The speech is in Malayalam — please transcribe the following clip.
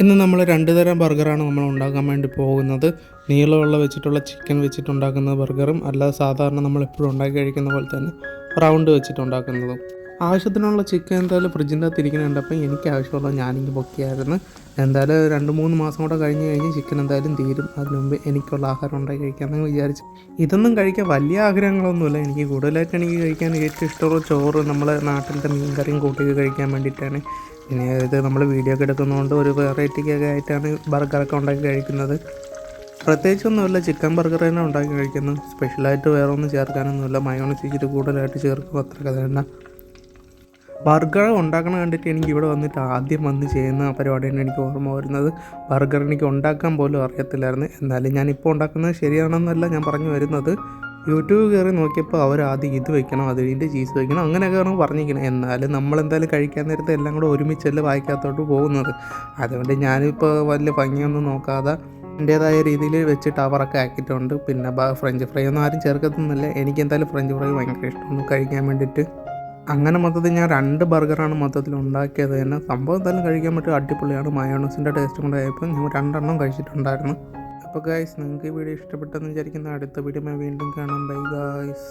ഇന്ന് നമ്മൾ രണ്ട് തരം ബർഗറാണ് നമ്മൾ ഉണ്ടാക്കാൻ വേണ്ടി പോകുന്നത്. നീളമുള്ള വെച്ചിട്ടുള്ള ചിക്കൻ വെച്ചിട്ടുണ്ടാക്കുന്ന ബർഗറും അല്ലാതെ സാധാരണ നമ്മൾ എപ്പോഴും ഉണ്ടാക്കി കഴിക്കുന്ന പോലെ തന്നെ റൗണ്ട് വെച്ചിട്ടുണ്ടാക്കുന്നതും. ആവശ്യത്തിനുള്ള ചിക്കൻ എന്തായാലും ഫ്രിഡ്ജിന്റെ അകത്ത് ഇരിക്കുന്നുണ്ട് അപ്പം എനിക്ക് ആവശ്യമുള്ള ഞാനിങ്ങ് പൊക്കിയായിരുന്നു എന്തായാലും രണ്ട് മൂന്ന് മാസം കൂടെ കഴിഞ്ഞ് കഴിഞ്ഞ് ചിക്കൻ എന്തായാലും തീരും. അതിന് മുമ്പ് എനിക്കുള്ള ആഹാരം ഉണ്ടാക്കി കഴിക്കാമെന്ന് വിചാരിച്ചു. ഇതൊന്നും കഴിക്കാൻ വലിയ ആഗ്രഹങ്ങളൊന്നുമില്ല. എനിക്ക് കൂടുതലായിട്ട് എനിക്ക് കഴിക്കാൻ ഏറ്റവും ഇഷ്ടമുള്ള ചോറ് നമ്മളെ നാട്ടിലത്തെ മീൻകറിയും കൂട്ടി കഴിക്കാൻ വേണ്ടിയിട്ടാണ്. പിന്നെ ഇത് നമ്മൾ വീഡിയോ ഒക്കെ എടുക്കുന്നതുകൊണ്ട് ഒരു വെറൈറ്റിക്കൊക്കെ ആയിട്ടാണ് ബർഗറൊക്കെ ഉണ്ടാക്കി കഴിക്കുന്നത്. പ്രത്യേകിച്ചൊന്നുമില്ല. ചിക്കൻ ബർഗർ തന്നെ ഉണ്ടാക്കി കഴിക്കുന്നു. സ്പെഷ്യലായിട്ട് വേറെ ഒന്നും ചേർക്കാനൊന്നുമില്ല. മയോണൈസ് ഇച്ചിരി കൂടുതലായിട്ട് ചേർക്കും. അത്ര കഥ ബർഗർ ഉണ്ടാക്കണ കണ്ടിട്ട് എനിക്ക് ഇവിടെ വന്നിട്ട് ആദ്യം വന്ന് ചെയ്യുന്ന പരിപാടിയാണ് എനിക്ക് ഓർമ്മ വരുന്നത്. ബർഗർ എനിക്ക് ഉണ്ടാക്കാൻ പോലും അറിയത്തില്ലായിരുന്നു. എന്നാലും ഞാൻ ഇപ്പോൾ ഉണ്ടാക്കുന്നത് ശരിയാണെന്നല്ല ഞാൻ പറഞ്ഞു വരുന്നത്. യൂട്യൂബ് കയറി നോക്കിയപ്പോൾ അവർ ആദ്യം ഇത് വെക്കണം അത് ഇതിന്റെ ചീസ് വെക്കണം അങ്ങനെയൊക്കെയാണ് പറഞ്ഞിരിക്കുന്നത് എന്നാലും നമ്മളെന്തായാലും കഴിക്കാൻ നേരത്തെ എല്ലാം കൂടെ ഒരുമിച്ചല്ല വായിക്കാത്തോട്ട് പോകുന്നത്. അതുകൊണ്ട് ഞാനിപ്പോൾ വലിയ ഭംഗിയൊന്നും നോക്കാതെ എന്റേതായ രീതിയിൽ വെച്ചിട്ട് അവറൊക്കെ ആക്കിയിട്ടുണ്ട്. പിന്നെ ഫ്രഞ്ച് ഫ്രൈ ഒന്നും ആരും ചേർക്കത്തൊന്നുമില്ല. എനിക്ക് എന്തായാലും ഫ്രഞ്ച് ഫ്രൈ ഭയങ്കര ഇഷ്ടമാണ്. കഴിക്കാൻ വേണ്ടിയിട്ട്. അങ്ങനെ മൊത്തത്തിൽ ഞാൻ രണ്ട് ബർഗറാണ് മൊത്തത്തിൽ ഉണ്ടാക്കിയത്. തന്നെ സംഭവം തന്നെ കഴിക്കാൻ പറ്റും അടിപൊളിയാണ്. മയോണസിന്റെ ടേസ്റ്റ് കൂടെ ആയപ്പോൾ ഞാൻ രണ്ടെണ്ണം കഴിച്ചിട്ടുണ്ടായിരുന്നു. അപ്പോൾ ഗായ്സ് നിങ്ങൾക്ക് ഈ വീഡിയോ ഇഷ്ടപ്പെട്ടെന്ന് വിചാരിക്കുന്ന അടുത്ത വീഡിയോ വീണ്ടും കാണാം. Bye guys